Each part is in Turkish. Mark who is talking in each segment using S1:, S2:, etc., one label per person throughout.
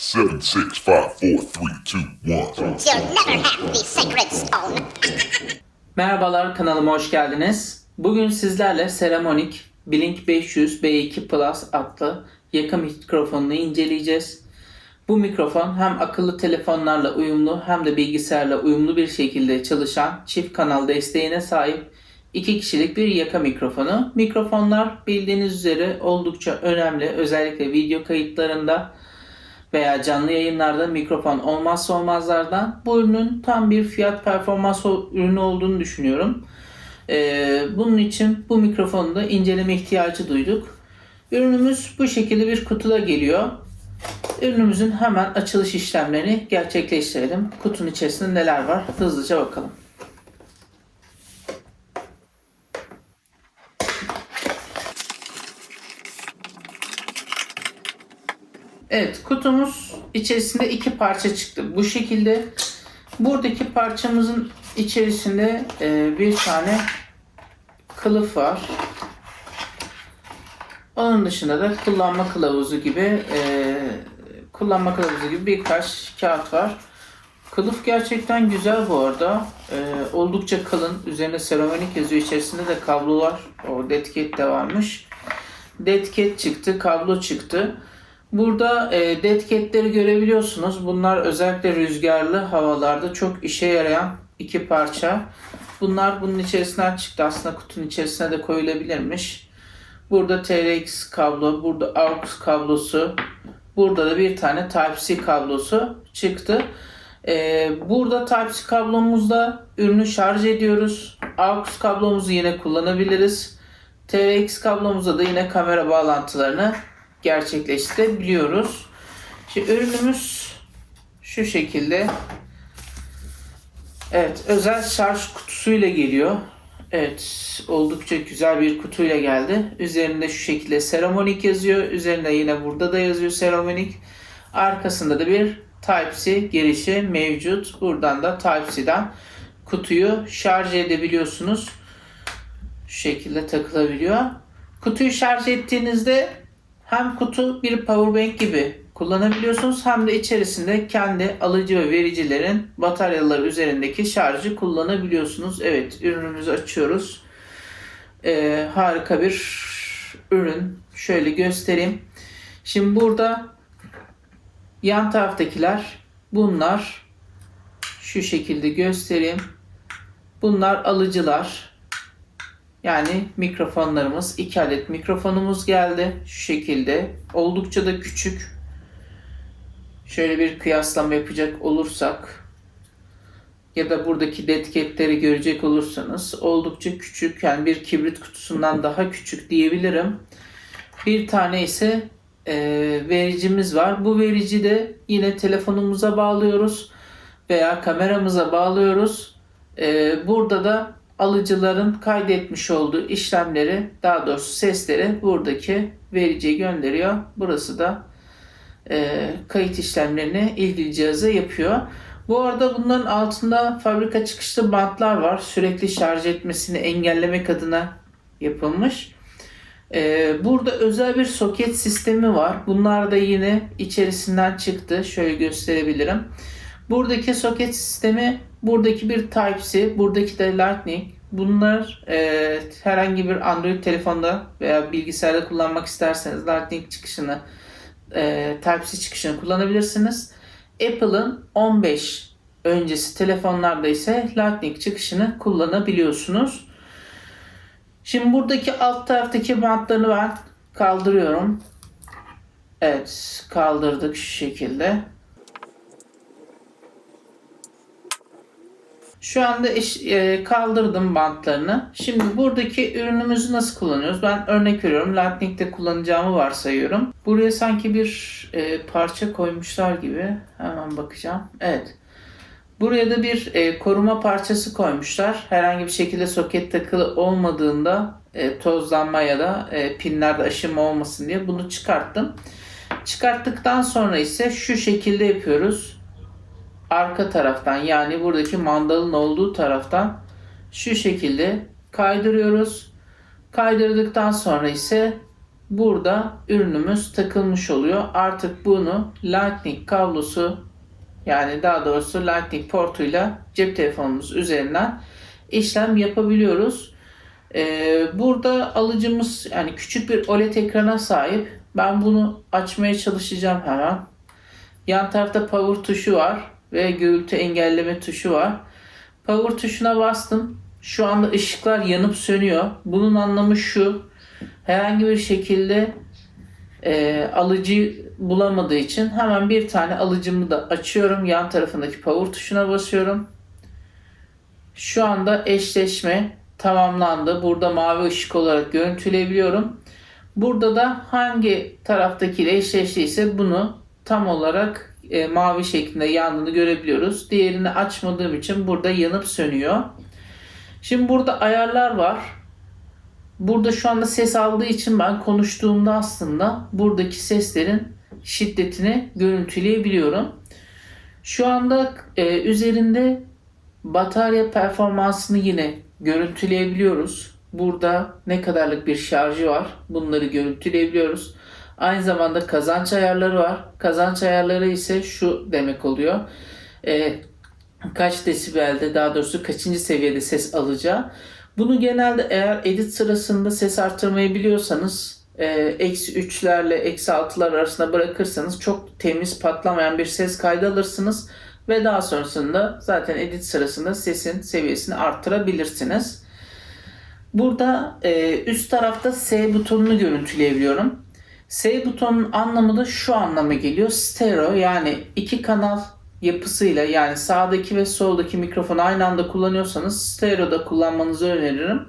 S1: Seven, six, five, four, three, two, one.
S2: You'll never have the sacred stone.
S3: Merhabalar kanalıma hoş geldiniz. Bugün sizlerle Ceramonic Blink 500 B2 Plus adlı yaka mikrofonunu inceleyeceğiz. Bu mikrofon hem akıllı telefonlarla uyumlu hem de bilgisayarla uyumlu bir şekilde çalışan çift kanal desteğine sahip iki kişilik bir yaka mikrofonu. Mikrofonlar bildiğiniz üzere oldukça önemli. Özellikle video kayıtlarında veya canlı yayınlarda mikrofon olmazsa olmazlardan. Bu ürünün tam bir fiyat performans ürünü olduğunu düşünüyorum. Ee, bunun için bu mikrofonu da inceleme ihtiyacı duyduk. Ürünümüz bu şekilde bir kutuda geliyor. Ürünümüzün hemen açılış işlemlerini gerçekleştirelim. Kutunun içerisinde neler var hızlıca bakalım. Evet kutumuz içerisinde iki parça çıktı. Bu şekilde buradaki parçamızın içerisinde e, bir tane kılıf var. Onun dışında da kullanma kılavuzu gibi e, kullanma kılavuzu gibi birkaç kağıt var. Kılıf gerçekten güzel bu arada. E, oldukça kalın. Üzerine seramik yazıyor. İçerisinde de kablolar. O deadcat de varmış. Deadcat çıktı. Kablo çıktı. Burada e, deadcat'leri görebiliyorsunuz. Bunlar özellikle rüzgarlı havalarda çok işe yarayan iki parça. Bunlar bunun içerisinden çıktı. Aslında kutunun içerisine de koyulabilirmiş. Burada TRX kablo, burada AUX kablosu, burada da bir tane Type-C kablosu çıktı. Ee, burada Type-C kablomuzda ürünü şarj ediyoruz. AUX kablomuzu yine kullanabiliriz. TRX kablomuzda da yine kamera bağlantılarını gerçekleştirebiliyoruz. Şimdi ürünümüz şu şekilde. Evet, özel şarj kutusuyla geliyor. Evet, oldukça güzel bir kutuyla geldi. Üzerinde şu şekilde Ceramonic yazıyor. Üzerinde yine burada da yazıyor Ceramonic. Arkasında da bir Type-C girişi mevcut. Buradan da Type-C'den kutuyu şarj edebiliyorsunuz. Şu şekilde takılabiliyor. Kutuyu şarj ettiğinizde hem kutu bir powerbank gibi kullanabiliyorsunuz hem de içerisinde kendi alıcı ve vericilerin bataryaları üzerindeki şarjı kullanabiliyorsunuz. Evet ürünümüzü açıyoruz. Ee, harika bir ürün. Şöyle göstereyim. Şimdi burada yan taraftakiler bunlar şu şekilde göstereyim. Bunlar alıcılar. Yani mikrofonlarımız, iki adet mikrofonumuz geldi. Şu şekilde. Oldukça da küçük. Şöyle bir kıyaslama yapacak olursak ya da buradaki detketleri görecek olursanız oldukça küçük. Yani bir kibrit kutusundan daha küçük diyebilirim. Bir tane ise e, vericimiz var. Bu verici de yine telefonumuza bağlıyoruz veya kameramıza bağlıyoruz. E, burada da alıcıların kaydetmiş olduğu işlemleri daha doğrusu sesleri buradaki vericiye gönderiyor. Burası da e, kayıt işlemlerini ilgili cihaza yapıyor. Bu arada bunların altında fabrika çıkışlı bantlar var. Sürekli şarj etmesini engellemek adına yapılmış. E, burada özel bir soket sistemi var. Bunlar da yine içerisinden çıktı. Şöyle gösterebilirim. Buradaki soket sistemi buradaki bir Type-C, buradaki de Lightning. Bunlar e, herhangi bir Android telefonda veya bilgisayarda kullanmak isterseniz Lightning çıkışını, e, Type-C çıkışını kullanabilirsiniz. Apple'ın 15 öncesi telefonlarda ise Lightning çıkışını kullanabiliyorsunuz. Şimdi buradaki alt taraftaki bantlarını ben kaldırıyorum. Evet, kaldırdık şu şekilde. Şu anda iş, e, kaldırdım bantlarını. Şimdi buradaki ürünümüzü nasıl kullanıyoruz? Ben örnek veriyorum. Lightning'de kullanacağımı varsayıyorum. Buraya sanki bir e, parça koymuşlar gibi. Hemen bakacağım. Evet. Buraya da bir e, koruma parçası koymuşlar. Herhangi bir şekilde soket takılı olmadığında e, tozlanma ya da e, pinlerde aşınma olmasın diye bunu çıkarttım. Çıkarttıktan sonra ise şu şekilde yapıyoruz arka taraftan yani buradaki mandalın olduğu taraftan şu şekilde kaydırıyoruz. Kaydırdıktan sonra ise burada ürünümüz takılmış oluyor. Artık bunu Lightning kablosu yani daha doğrusu Lightning portuyla cep telefonumuz üzerinden işlem yapabiliyoruz. Ee, burada alıcımız yani küçük bir OLED ekrana sahip. Ben bunu açmaya çalışacağım hemen. Yan tarafta power tuşu var ve gürültü engelleme tuşu var. Power tuşuna bastım. Şu anda ışıklar yanıp sönüyor. Bunun anlamı şu. Herhangi bir şekilde e, alıcı bulamadığı için hemen bir tane alıcımı da açıyorum. Yan tarafındaki power tuşuna basıyorum. Şu anda eşleşme tamamlandı. Burada mavi ışık olarak görüntüleyebiliyorum. Burada da hangi taraftakiyle eşleştiyse bunu tam olarak e, mavi şeklinde yandığını görebiliyoruz. Diğerini açmadığım için burada yanıp sönüyor. Şimdi burada ayarlar var. Burada şu anda ses aldığı için ben konuştuğumda aslında buradaki seslerin şiddetini görüntüleyebiliyorum. Şu anda e, üzerinde batarya performansını yine görüntüleyebiliyoruz. Burada ne kadarlık bir şarjı var bunları görüntüleyebiliyoruz. Aynı zamanda kazanç ayarları var. Kazanç ayarları ise şu demek oluyor. E, kaç desibelde daha doğrusu kaçıncı seviyede ses alacağı. Bunu genelde eğer edit sırasında ses arttırmayı biliyorsanız e, eksi 3'lerle eksi 6'lar arasında bırakırsanız çok temiz patlamayan bir ses kaydı alırsınız. Ve daha sonrasında zaten edit sırasında sesin seviyesini arttırabilirsiniz. Burada e, üst tarafta S butonunu görüntüleyebiliyorum. S butonunun anlamı da şu anlama geliyor. Stereo yani iki kanal yapısıyla yani sağdaki ve soldaki mikrofonu aynı anda kullanıyorsanız stereo'da kullanmanızı öneririm.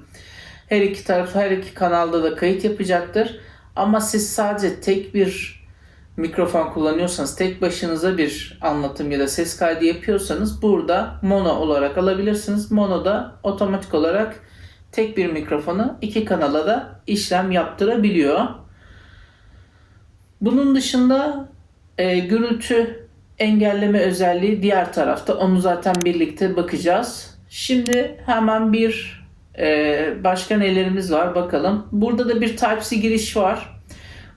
S3: Her iki taraf her iki kanalda da kayıt yapacaktır. Ama siz sadece tek bir mikrofon kullanıyorsanız tek başınıza bir anlatım ya da ses kaydı yapıyorsanız burada mono olarak alabilirsiniz. Mono da otomatik olarak tek bir mikrofonu iki kanala da işlem yaptırabiliyor. Bunun dışında e, gürültü engelleme özelliği diğer tarafta. Onu zaten birlikte bakacağız. Şimdi hemen bir e, başka nelerimiz var bakalım. Burada da bir Type-C giriş var.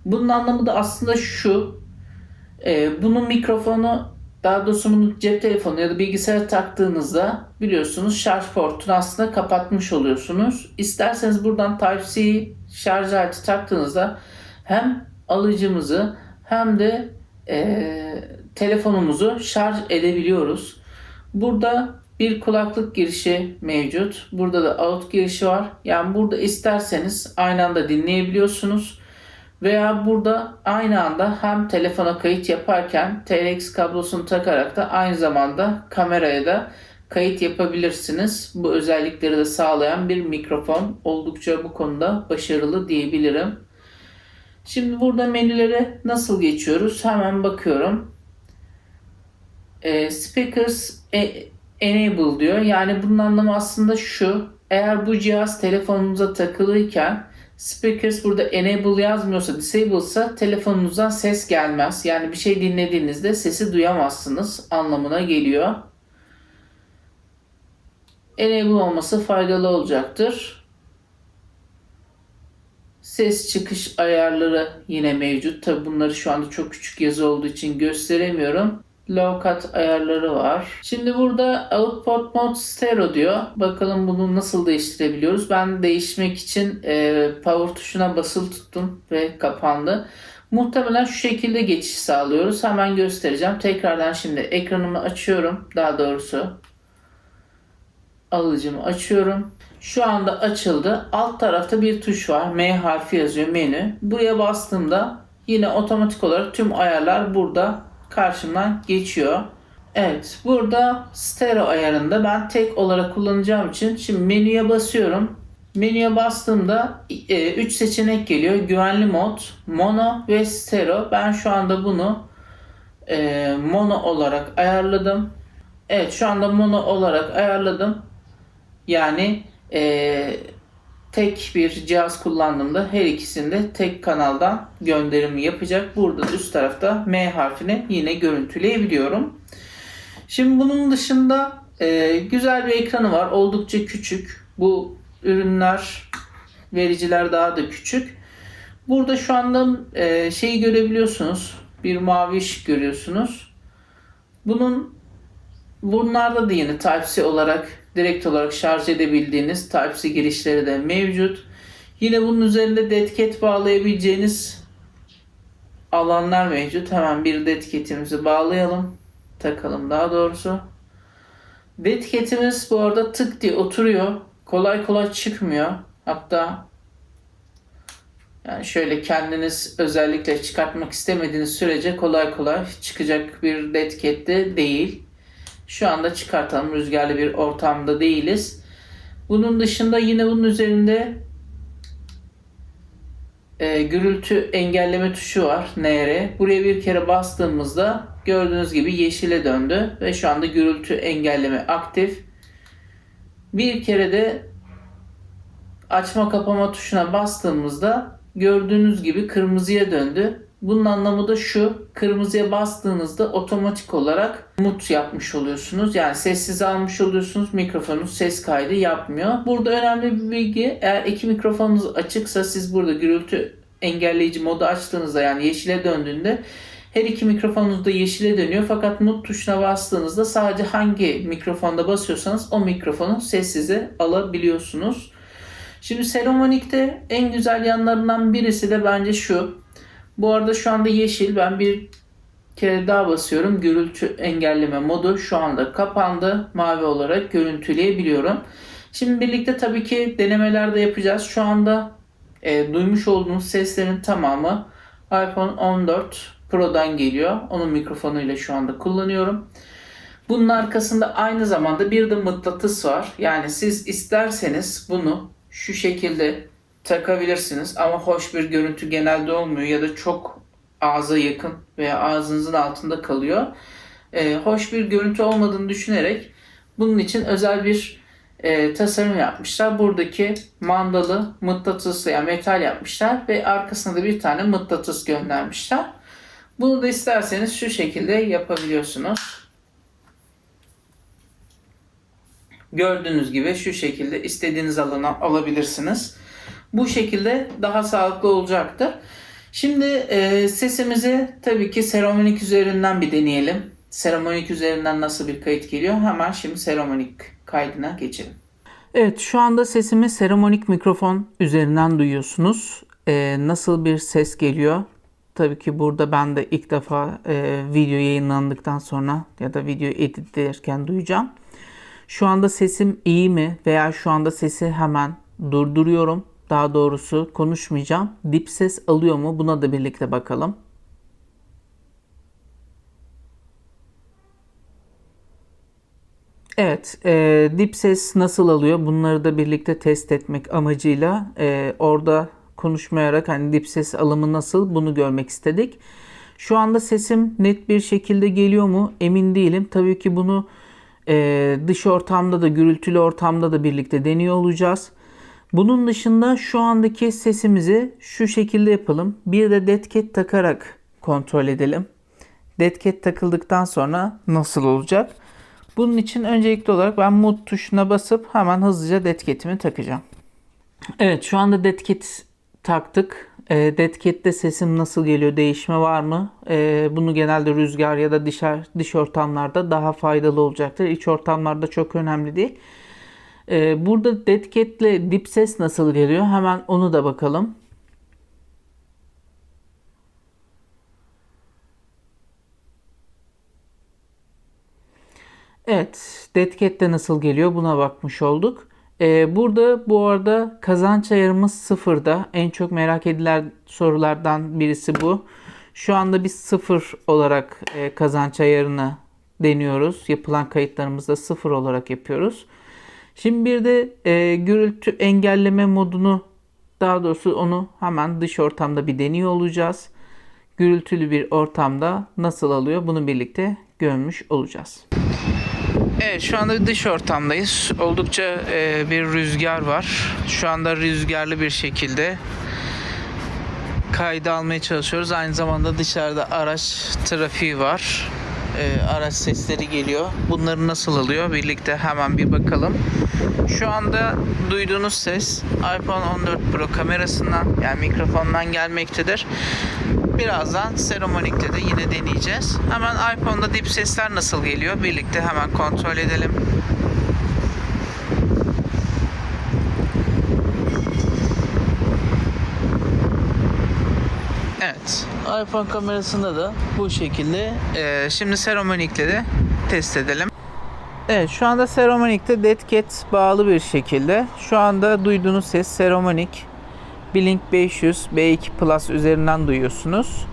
S3: Bunun anlamı da aslında şu. E, bunun mikrofonu daha doğrusu bunu cep telefonu ya da bilgisayara taktığınızda biliyorsunuz şarj portunu aslında kapatmış oluyorsunuz. İsterseniz buradan Type-C şarj aleti taktığınızda hem alıcımızı hem de e, telefonumuzu şarj edebiliyoruz. Burada bir kulaklık girişi mevcut. Burada da out girişi var. Yani burada isterseniz aynı anda dinleyebiliyorsunuz. Veya burada aynı anda hem telefona kayıt yaparken TRX kablosunu takarak da aynı zamanda kameraya da kayıt yapabilirsiniz. Bu özellikleri de sağlayan bir mikrofon. Oldukça bu konuda başarılı diyebilirim. Şimdi burada menülere nasıl geçiyoruz? Hemen bakıyorum. E, speakers e- enable diyor. Yani bunun anlamı aslında şu. Eğer bu cihaz telefonunuza takılıyken speakers burada enable yazmıyorsa, disable ise telefonunuzdan ses gelmez. Yani bir şey dinlediğinizde sesi duyamazsınız anlamına geliyor. Enable olması faydalı olacaktır. Ses çıkış ayarları yine mevcut. Tabi bunları şu anda çok küçük yazı olduğu için gösteremiyorum. Low cut ayarları var. Şimdi burada output mode stereo diyor. Bakalım bunu nasıl değiştirebiliyoruz. Ben değişmek için e, power tuşuna basılı tuttum ve kapandı. Muhtemelen şu şekilde geçiş sağlıyoruz. Hemen göstereceğim. Tekrardan şimdi ekranımı açıyorum. Daha doğrusu alıcımı açıyorum. Şu anda açıldı. Alt tarafta bir tuş var. M harfi yazıyor menü. Buraya bastığımda yine otomatik olarak tüm ayarlar burada karşımdan geçiyor. Evet burada stereo ayarında ben tek olarak kullanacağım için şimdi menüye basıyorum. Menüye bastığımda 3 seçenek geliyor. Güvenli mod, mono ve stereo. Ben şu anda bunu e, mono olarak ayarladım. Evet şu anda mono olarak ayarladım. Yani e, tek bir cihaz kullandığımda her ikisinde tek kanaldan gönderimi yapacak. Burada üst tarafta M harfini yine görüntüleyebiliyorum. Şimdi bunun dışında e, güzel bir ekranı var. Oldukça küçük. Bu ürünler vericiler daha da küçük. Burada şu anda e, şeyi görebiliyorsunuz. Bir mavi ışık görüyorsunuz. Bunun bunlarda da yine Type-C olarak direkt olarak şarj edebildiğiniz Type-C girişleri de mevcut. Yine bunun üzerinde detket bağlayabileceğiniz alanlar mevcut. Hemen bir detketimizi bağlayalım. Takalım daha doğrusu. Detketimiz bu arada tık diye oturuyor. Kolay kolay çıkmıyor. Hatta yani şöyle kendiniz özellikle çıkartmak istemediğiniz sürece kolay kolay çıkacak bir detket de değil. Şu anda çıkartalım. Rüzgarlı bir ortamda değiliz. Bunun dışında yine bunun üzerinde e, gürültü engelleme tuşu var. NR. Buraya bir kere bastığımızda gördüğünüz gibi yeşile döndü ve şu anda gürültü engelleme aktif. Bir kere de açma kapama tuşuna bastığımızda gördüğünüz gibi kırmızıya döndü. Bunun anlamı da şu. Kırmızıya bastığınızda otomatik olarak mut yapmış oluyorsunuz. Yani sessiz almış oluyorsunuz. Mikrofonunuz ses kaydı yapmıyor. Burada önemli bir bilgi. Eğer iki mikrofonunuz açıksa siz burada gürültü engelleyici modu açtığınızda yani yeşile döndüğünde her iki mikrofonunuz da yeşile dönüyor. Fakat mut tuşuna bastığınızda sadece hangi mikrofonda basıyorsanız o mikrofonu sessize alabiliyorsunuz. Şimdi Seramonik'te en güzel yanlarından birisi de bence şu. Bu arada şu anda yeşil. Ben bir kere daha basıyorum. Gürültü engelleme modu şu anda kapandı. Mavi olarak görüntüleyebiliyorum. Şimdi birlikte tabii ki denemelerde yapacağız. Şu anda e, duymuş olduğunuz seslerin tamamı iPhone 14 Pro'dan geliyor. Onun mikrofonuyla şu anda kullanıyorum. Bunun arkasında aynı zamanda bir de mıknatıs var. Yani siz isterseniz bunu şu şekilde takabilirsiniz ama hoş bir görüntü genelde olmuyor ya da çok ağza yakın veya ağzınızın altında kalıyor. Ee, hoş bir görüntü olmadığını düşünerek bunun için özel bir e, tasarım yapmışlar. Buradaki mandalı mıknatıslı yani metal yapmışlar ve arkasına da bir tane mıknatıs göndermişler. Bunu da isterseniz şu şekilde yapabiliyorsunuz. Gördüğünüz gibi şu şekilde istediğiniz alana alabilirsiniz. Bu şekilde daha sağlıklı olacaktır. Şimdi e, sesimizi tabii ki Seramonik üzerinden bir deneyelim. Seramonik üzerinden nasıl bir kayıt geliyor? Hemen şimdi Seramonik kaydına geçelim. Evet şu anda sesimi Seramonik mikrofon üzerinden duyuyorsunuz. E, nasıl bir ses geliyor? Tabii ki burada ben de ilk defa e, video yayınlandıktan sonra ya da video editlerken duyacağım. Şu anda sesim iyi mi veya şu anda sesi hemen durduruyorum. Daha doğrusu konuşmayacağım. Dip ses alıyor mu? Buna da birlikte bakalım. Evet, e, dip ses nasıl alıyor? Bunları da birlikte test etmek amacıyla e, orada konuşmayarak hani dip ses alımı nasıl bunu görmek istedik. Şu anda sesim net bir şekilde geliyor mu? Emin değilim. Tabii ki bunu e, dış ortamda da gürültülü ortamda da birlikte deniyor olacağız. Bunun dışında şu andaki sesimizi şu şekilde yapalım. Bir de deadcat takarak kontrol edelim. Deadcat takıldıktan sonra nasıl olacak? Bunun için öncelikli olarak ben mute tuşuna basıp hemen hızlıca deadcat'imi takacağım. Evet şu anda deadcat taktık. E, deadcat'te sesim nasıl geliyor? Değişme var mı? E, bunu genelde rüzgar ya da dışarı, dış ortamlarda daha faydalı olacaktır. İç ortamlarda çok önemli değil. Ee, burada deadcat'le dip ses nasıl geliyor? Hemen onu da bakalım. Evet, deadcat'te nasıl geliyor? Buna bakmış olduk. Ee, burada bu arada kazanç ayarımız sıfırda. En çok merak edilen sorulardan birisi bu. Şu anda biz sıfır olarak e, kazanç ayarını deniyoruz. Yapılan kayıtlarımızda sıfır olarak yapıyoruz. Şimdi bir de e, gürültü engelleme modunu daha doğrusu onu hemen dış ortamda bir deniyor olacağız. Gürültülü bir ortamda nasıl alıyor bunu birlikte görmüş olacağız. Evet şu anda dış ortamdayız. Oldukça e, bir rüzgar var. Şu anda rüzgarlı bir şekilde kaydı almaya çalışıyoruz. Aynı zamanda dışarıda araç trafiği var. E, araç sesleri geliyor. Bunları nasıl alıyor? Birlikte hemen bir bakalım. Şu anda duyduğunuz ses iPhone 14 Pro kamerasından yani mikrofondan gelmektedir. Birazdan Ceremonic'te de yine deneyeceğiz. Hemen iPhone'da dip sesler nasıl geliyor? Birlikte hemen kontrol edelim. Evet. iPhone kamerasında da bu şekilde. Ee, şimdi Ceremonic'le de test edelim. Evet şu anda Ceremonic'te Deadcat bağlı bir şekilde. Şu anda duyduğunuz ses Ceremonic Blink 500 B2 Plus üzerinden duyuyorsunuz.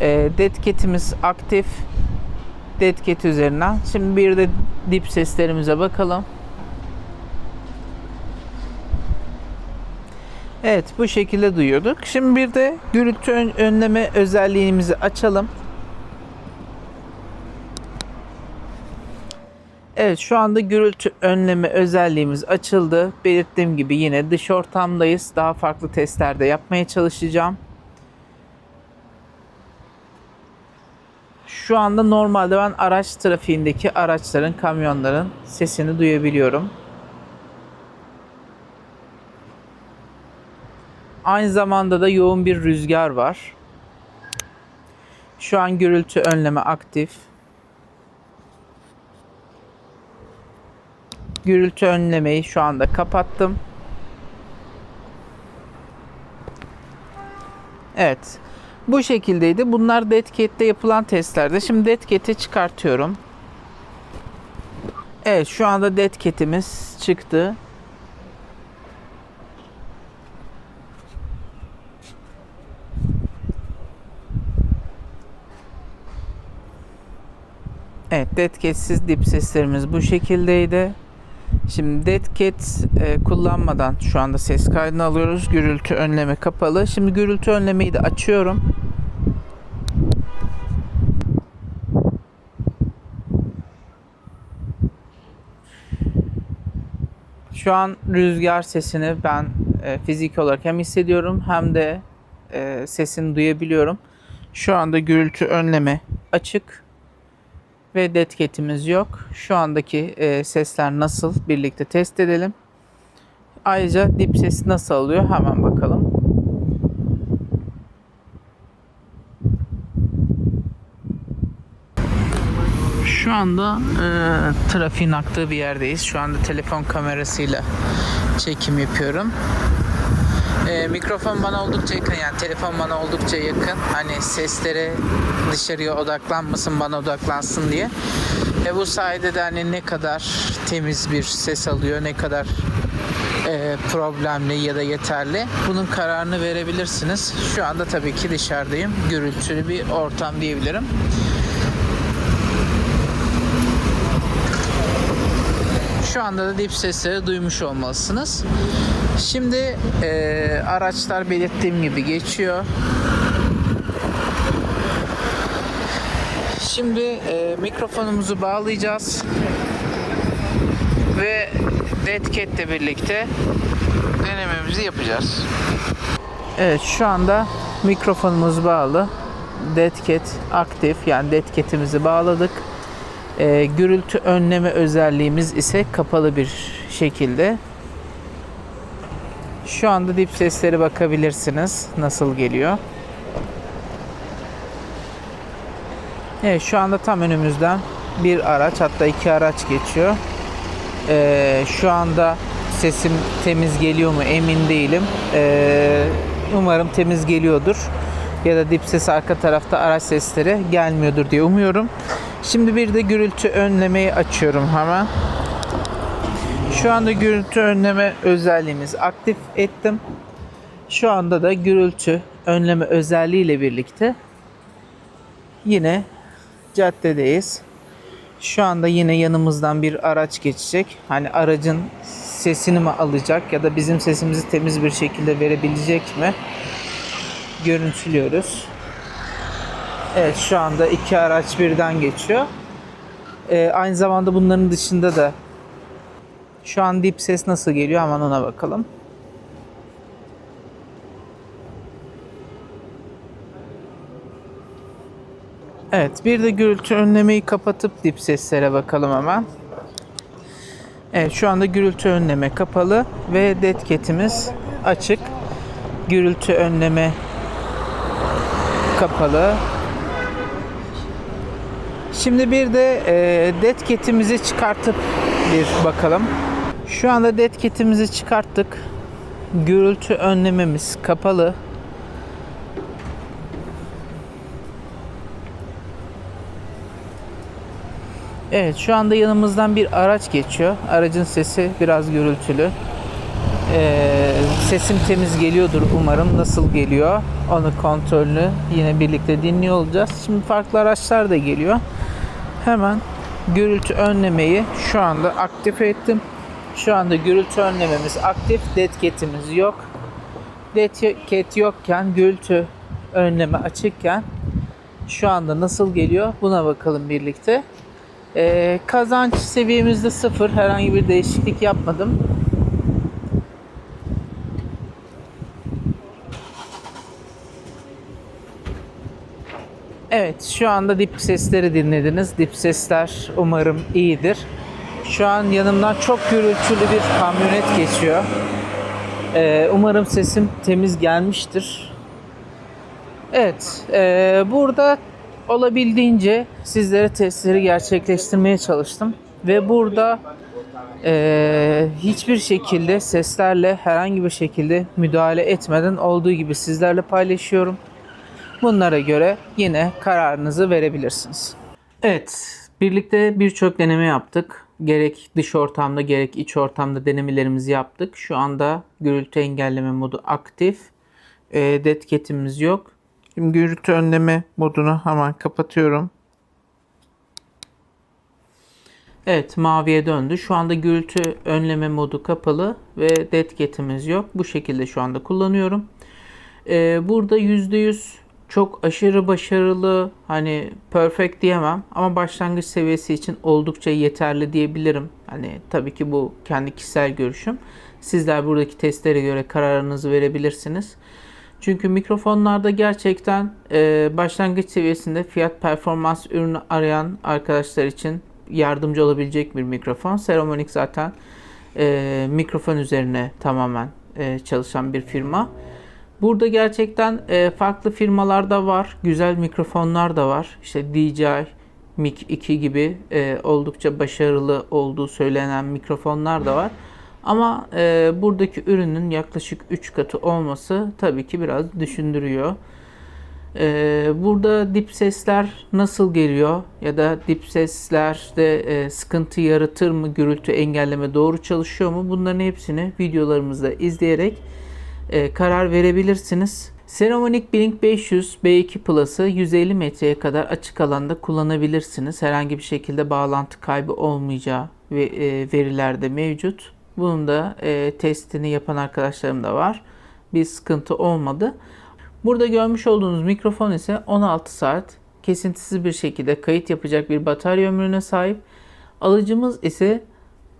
S3: Ee, Deadcat'imiz aktif. Deadcat üzerinden. Şimdi bir de dip seslerimize bakalım. Evet bu şekilde duyuyorduk. Şimdi bir de gürültü ön- önleme özelliğimizi açalım. Evet şu anda gürültü önleme özelliğimiz açıldı. Belirttiğim gibi yine dış ortamdayız. Daha farklı testlerde yapmaya çalışacağım. Şu anda normalde ben araç trafiğindeki araçların, kamyonların sesini duyabiliyorum. Aynı zamanda da yoğun bir rüzgar var. Şu an gürültü önleme aktif. Gürültü önlemeyi şu anda kapattım. Evet. Bu şekildeydi. Bunlar Deadcat'te yapılan testlerde. Şimdi Deadcat'i çıkartıyorum. Evet şu anda Deadcat'imiz çıktı. Evet, Deadcat'siz dip seslerimiz bu şekildeydi. Şimdi Deadcat e, kullanmadan şu anda ses kaydını alıyoruz. Gürültü önleme kapalı. Şimdi gürültü önlemeyi de açıyorum. Şu an rüzgar sesini ben e, fiziki olarak hem hissediyorum hem de e, sesini duyabiliyorum. Şu anda gürültü önleme açık ve deadcat'imiz yok. Şu andaki e, sesler nasıl birlikte test edelim. Ayrıca dip sesi nasıl alıyor hemen bakalım. Şu anda e, trafiğin aktığı bir yerdeyiz. Şu anda telefon kamerasıyla çekim yapıyorum. E, mikrofon bana oldukça yakın yani telefon bana oldukça yakın. Hani seslere dışarıya odaklanmasın bana odaklansın diye. E, bu sayede de hani ne kadar temiz bir ses alıyor ne kadar e, problemli ya da yeterli. Bunun kararını verebilirsiniz. Şu anda tabii ki dışarıdayım. Gürültülü bir ortam diyebilirim. Şu anda da dip sesleri duymuş olmalısınız. Şimdi e, araçlar belirttiğim gibi geçiyor. Şimdi e, mikrofonumuzu bağlayacağız ve ile birlikte denememizi yapacağız. Evet şu anda mikrofonumuz bağlı. Deadcat aktif yani Deadcat'imizi bağladık. E, gürültü önleme özelliğimiz ise kapalı bir şekilde. Şu anda dip sesleri bakabilirsiniz nasıl geliyor. Evet şu anda tam önümüzden bir araç hatta iki araç geçiyor. Ee, şu anda sesim temiz geliyor mu emin değilim. Ee, umarım temiz geliyordur. Ya da dip ses arka tarafta araç sesleri gelmiyordur diye umuyorum. Şimdi bir de gürültü önlemeyi açıyorum hemen. Şu anda gürültü önleme özelliğimiz aktif ettim. Şu anda da gürültü önleme özelliği ile birlikte yine caddedeyiz. Şu anda yine yanımızdan bir araç geçecek. Hani aracın sesini mi alacak ya da bizim sesimizi temiz bir şekilde verebilecek mi? Görüntülüyoruz. Evet şu anda iki araç birden geçiyor. Ee, aynı zamanda bunların dışında da şu an dip ses nasıl geliyor hemen ona bakalım. Evet bir de gürültü önlemeyi kapatıp dip seslere bakalım hemen. Evet şu anda gürültü önleme kapalı ve dead cat'imiz açık. Gürültü önleme kapalı. Şimdi bir de e, dead cat'imizi çıkartıp bir bakalım. Şu anda dead cat'imizi çıkarttık. Gürültü önlememiz kapalı. Evet şu anda yanımızdan bir araç geçiyor. Aracın sesi biraz gürültülü. Ee, sesim temiz geliyordur umarım. Nasıl geliyor? Onu kontrolünü yine birlikte dinliyor olacağız. Şimdi farklı araçlar da geliyor. Hemen gürültü önlemeyi şu anda aktif ettim. Şu anda gürültü önlememiz aktif. Dead cat'imiz yok. Cat yokken gürültü önleme açıkken şu anda nasıl geliyor buna bakalım birlikte. Ee, kazanç seviyemizde sıfır. Herhangi bir değişiklik yapmadım. Evet şu anda dip sesleri dinlediniz. Dip sesler umarım iyidir. Şu an yanımdan çok gürültülü bir kamyonet geçiyor. Ee, umarım sesim temiz gelmiştir. Evet, e, burada olabildiğince sizlere testleri gerçekleştirmeye çalıştım. Ve burada e, hiçbir şekilde seslerle herhangi bir şekilde müdahale etmeden olduğu gibi sizlerle paylaşıyorum. Bunlara göre yine kararınızı verebilirsiniz. Evet, birlikte birçok deneme yaptık. Gerek dış ortamda gerek iç ortamda denemelerimizi yaptık. Şu anda gürültü engelleme modu aktif. E, dead cat'imiz yok. Şimdi gürültü önleme modunu hemen kapatıyorum. Evet maviye döndü. Şu anda gürültü önleme modu kapalı ve dead cat'imiz yok. Bu şekilde şu anda kullanıyorum. Ee, burada %100 çok aşırı başarılı hani perfect diyemem ama başlangıç seviyesi için oldukça yeterli diyebilirim. Hani tabii ki bu kendi kişisel görüşüm. Sizler buradaki testlere göre kararınızı verebilirsiniz. Çünkü mikrofonlarda gerçekten e, başlangıç seviyesinde fiyat performans ürünü arayan arkadaşlar için yardımcı olabilecek bir mikrofon. Ceramonic zaten e, mikrofon üzerine tamamen e, çalışan bir firma. Burada gerçekten e, farklı firmalarda var. Güzel mikrofonlar da var. İşte DJI Mic 2 gibi e, oldukça başarılı olduğu söylenen mikrofonlar da var. Ama e, buradaki ürünün yaklaşık 3 katı olması tabii ki biraz düşündürüyor. E, burada dip sesler nasıl geliyor ya da dip seslerde e, sıkıntı yaratır mı, gürültü engelleme doğru çalışıyor mu? Bunların hepsini videolarımızda izleyerek e, karar verebilirsiniz. Ceramonic Blink 500 B2 Plus'ı 150 metreye kadar açık alanda kullanabilirsiniz. Herhangi bir şekilde bağlantı kaybı olmayacağı ve e, veriler de mevcut. Bunun da e, testini yapan arkadaşlarım da var. Bir sıkıntı olmadı. Burada görmüş olduğunuz mikrofon ise 16 saat kesintisiz bir şekilde kayıt yapacak bir batarya ömrüne sahip. Alıcımız ise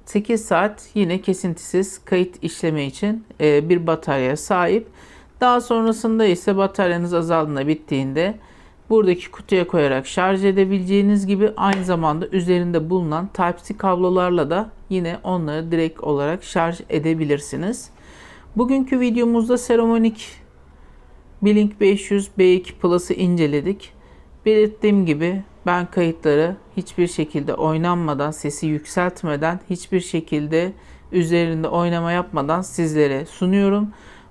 S3: 8 saat yine kesintisiz kayıt işleme için e, bir bataryaya sahip. Daha sonrasında ise bataryanız azaldığında bittiğinde buradaki kutuya koyarak şarj edebileceğiniz gibi aynı zamanda üzerinde bulunan Type-C kablolarla da yine onları direkt olarak şarj edebilirsiniz. Bugünkü videomuzda Ceramonic Blink 500 B2 Plus'ı inceledik. Belirttiğim gibi ben kayıtları hiçbir şekilde oynanmadan, sesi yükseltmeden, hiçbir şekilde üzerinde oynama yapmadan sizlere sunuyorum.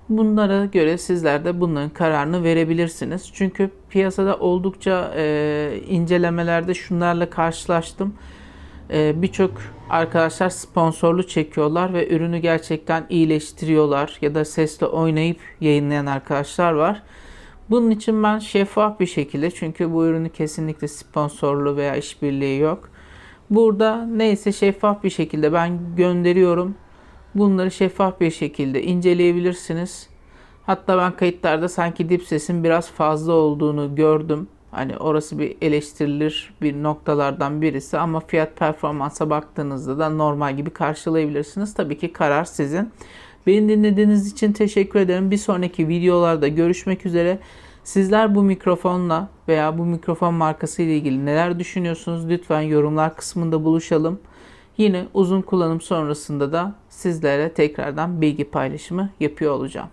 S3: Bunlara göre sizler de bunların kararını verebilirsiniz. Çünkü piyasada oldukça e, incelemelerde şunlarla karşılaştım. E, Birçok arkadaşlar sponsorlu çekiyorlar ve ürünü gerçekten iyileştiriyorlar ya da sesle oynayıp yayınlayan arkadaşlar var. Bunun için ben şeffaf bir şekilde çünkü bu ürünü kesinlikle sponsorlu veya işbirliği yok. Burada neyse şeffaf bir şekilde ben gönderiyorum. Bunları şeffaf bir şekilde inceleyebilirsiniz. Hatta ben kayıtlarda sanki dip sesin biraz fazla olduğunu gördüm. Hani orası bir eleştirilir bir noktalardan birisi ama fiyat performansa baktığınızda da normal gibi karşılayabilirsiniz. Tabii ki karar sizin. Beni dinlediğiniz için teşekkür ederim. Bir sonraki videolarda görüşmek üzere. Sizler bu mikrofonla veya bu mikrofon markası ile ilgili neler düşünüyorsunuz? Lütfen yorumlar kısmında buluşalım. Yine uzun kullanım sonrasında da sizlere tekrardan bilgi paylaşımı yapıyor olacağım.